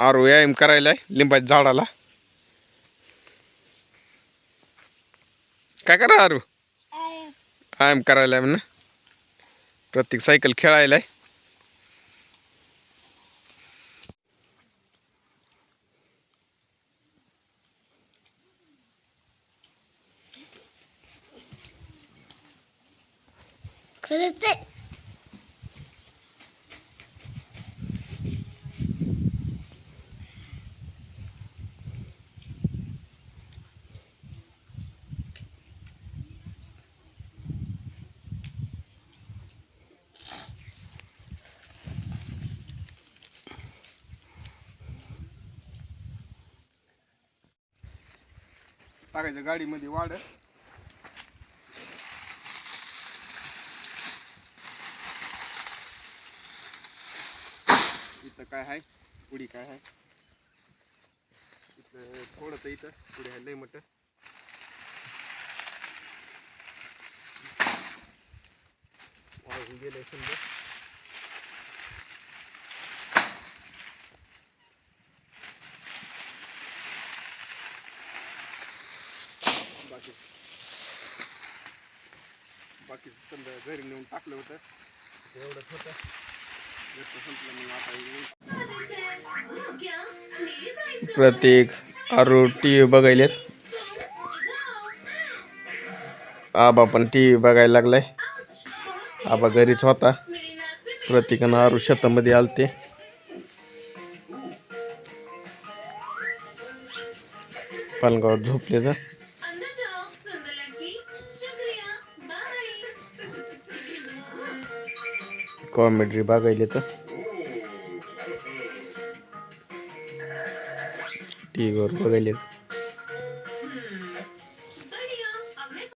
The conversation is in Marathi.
आर व्यायाम करायला आहे लिंबाच्या झाडाला. काय करा आरू? व्यायाम करायला म्हणा. प्रत्येक सायकल खेळायला खरंच टाकायचं गाडीमध्ये वाढ. इथं काय आहे? पुढी काय आहे? इथं थोडंसं इथं. पुढे आहे लय मोठं. वाळून गेलंय समजा. बाकी. बाकी समजा घरी नेऊन टाकलं होतं. एवढंच होतं. जसं संपलं मग आता येऊन प्रत्येक आरू टी व्ही बघायलेत? आबा पण टी व्ही बघायला लागलाय. आबा घरीच होता. प्रत्येकानं आरू शेतामध्ये आलते. पालगावात झोपले तर कॉमेडी बघायला तर टी व्हीवर बघायले तर